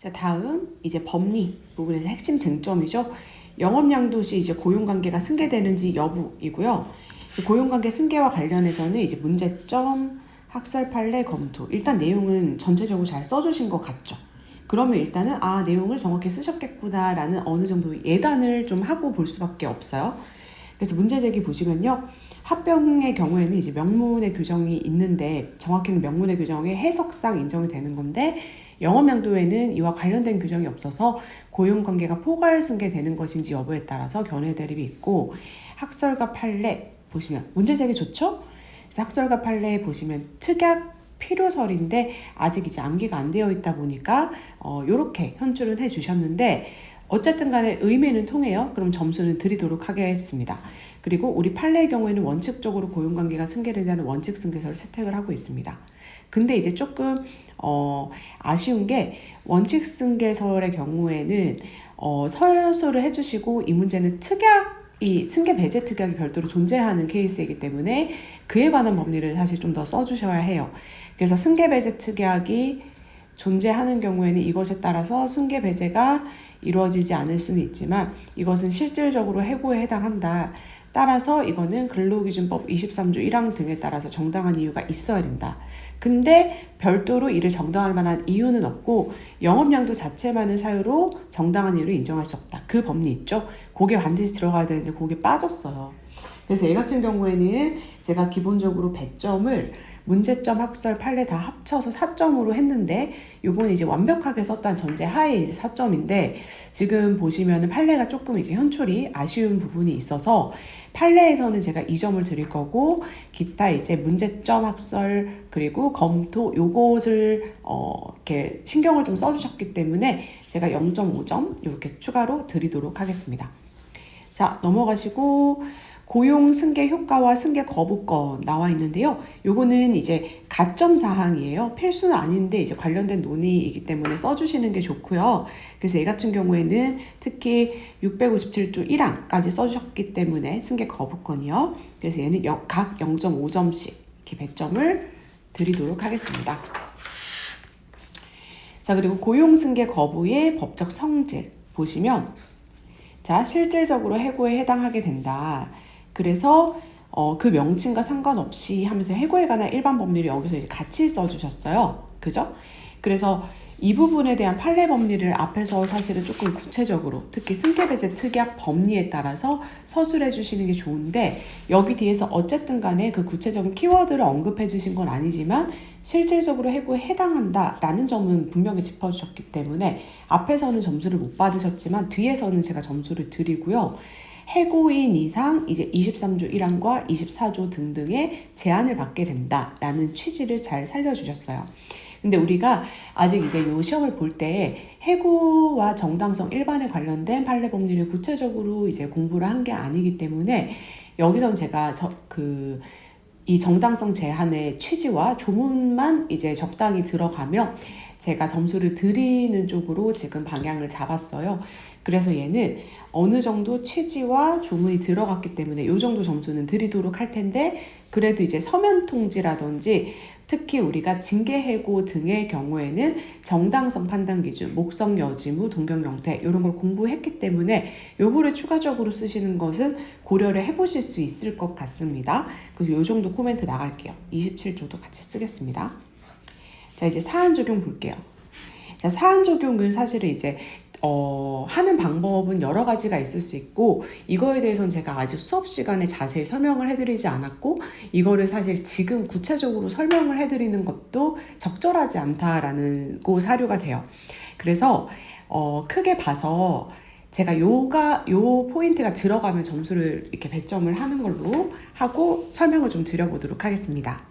자, 다음 이제 법리 부분에서 핵심 쟁점이죠. 영업양도시 이제 고용관계가 승계되는지 여부이고요. 고용관계 승계와 관련해서는 이제 문제점, 학설 판례 검토. 일단 내용은 전체적으로 잘 써주신 것 같죠. 그러면 일단은 아 내용을 정확히 쓰셨겠구나라는 어느 정도 예단을 좀 하고 볼 수밖에 없어요. 그래서 문제 제기 보시면요. 합병의 경우에는 이제 명문의 규정이 있는데 정확히는 명문의 규정의 해석상 인정이 되는 건데 영업양도에는 이와 관련된 규정이 없어서 고용관계가 포괄승계되는 것인지 여부에 따라서 견해 대립이 있고 학설과 판례 보시면 문제 제기 좋죠? 학설과 판례 보시면 특약 필요설인데 아직 이제 암기가 안 되어 있다 보니까 어, 요렇게 현출은 해 주셨는데 어쨌든 간에 의미는 통해요. 그럼 점수는 드리도록 하겠습니다. 그리고 우리 판례의 경우에는 원칙적으로 고용관계가 승계되는 원칙 승계서를 채택을 하고 있습니다. 근데 이제 조금 어, 아쉬운 게 원칙 승계설의 경우에는 어, 서술을 해주시고 이 문제는 특약 이 승계 배제 특약이 별도로 존재하는 케이스이기 때문에 그에 관한 법리를 사실 좀 더 써주셔야 해요. 그래서 승계 배제 특약이 존재하는 경우에는 이것에 따라서 승계 배제가 이루어지지 않을 수는 있지만 이것은 실질적으로 해고에 해당한다. 따라서 이거는 근로기준법 23조 1항 등에 따라서 정당한 이유가 있어야 된다. 근데 별도로 이를 정당할 만한 이유는 없고 영업양도 자체만을 사유로 정당한 이유를 인정할 수 없다. 그 법리 있죠? 그게 반드시 들어가야 되는데 그게 빠졌어요. 그래서 얘 같은 경우에는 제가 기본적으로 배점을 문제점, 학설, 판례 다 합쳐서 4점으로 했는데 요건 이제 완벽하게 썼다는 전제 하에 이제 4점인데 지금 보시면은 판례가 조금 이제 현출이 아쉬운 부분이 있어서 판례에서는 제가 2점을 드릴 거고 기타 이제 문제점, 학설 그리고 검토 요것을 어 이렇게 신경을 좀 써주셨기 때문에 제가 0.5점 이렇게 추가로 드리도록 하겠습니다. 자 넘어가시고 고용 승계 효과와 승계 거부권 나와 있는데요. 요거는 이제 가점 사항이에요. 필수는 아닌데 이제 관련된 논의이기 때문에 써주시는 게 좋고요. 그래서 얘 같은 경우에는 특히 657조 1항까지 써주셨기 때문에 승계 거부권이요. 그래서 얘는 여- 각 0.5점씩 이렇게 배점을 드리도록 하겠습니다. 자 그리고 고용 승계 거부의 법적 성질 보시면 자 실질적으로 해고에 해당하게 된다. 그래서 어, 그 명칭과 상관없이 하면서 해고에 관한 일반 법리를 여기서 이제 같이 써주셨어요. 그죠? 그래서 이 부분에 대한 판례 법리를 앞에서 사실은 조금 구체적으로 특히 승계배제 특약 법리에 따라서 서술해 주시는 게 좋은데 여기 뒤에서 어쨌든 간에 그 구체적인 키워드를 언급해 주신 건 아니지만 실질적으로 해고에 해당한다 라는 점은 분명히 짚어주셨기 때문에 앞에서는 점수를 못 받으셨지만 뒤에서는 제가 점수를 드리고요. 해고인 이상 이제 23조 1항과 24조 등등의 제한을 받게 된다라는 취지를 잘 살려주셨어요. 근데 우리가 아직 이제 요 시험을 볼 때 해고와 정당성 일반에 관련된 판례 법리를 구체적으로 이제 공부를 한 게 아니기 때문에 여기선 제가 그 이 정당성 제한의 취지와 조문만 이제 적당히 들어가면 제가 점수를 드리는 쪽으로 지금 방향을 잡았어요. 그래서 얘는 어느 정도 취지와 조문이 들어갔기 때문에 이 정도 점수는 드리도록 할 텐데 그래도 이제 서면 통지라든지 특히 우리가 징계 해고 등의 경우에는 정당성 판단 기준, 목성 여지무, 동경 형태 이런 걸 공부했기 때문에 요거를 추가적으로 쓰시는 것은 고려를 해보실 수 있을 것 같습니다. 그래서 요 정도 코멘트 나갈게요. 27조도 같이 쓰겠습니다. 자 이제 사안 적용 볼게요. 자 사안 적용은 사실은 이제 어, 하는 방법은 여러 가지가 있을 수 있고 이거에 대해서는 제가 아직 수업 시간에 자세히 설명을 해드리지 않았고 이거를 사실 지금 구체적으로 설명을 해드리는 것도 적절하지 않다라는 고 사료가 돼요. 그래서 어, 크게 봐서 제가 요가 요 포인트가 들어가면 점수를 이렇게 배점을 하는 걸로 하고 설명을 좀 드려보도록 하겠습니다.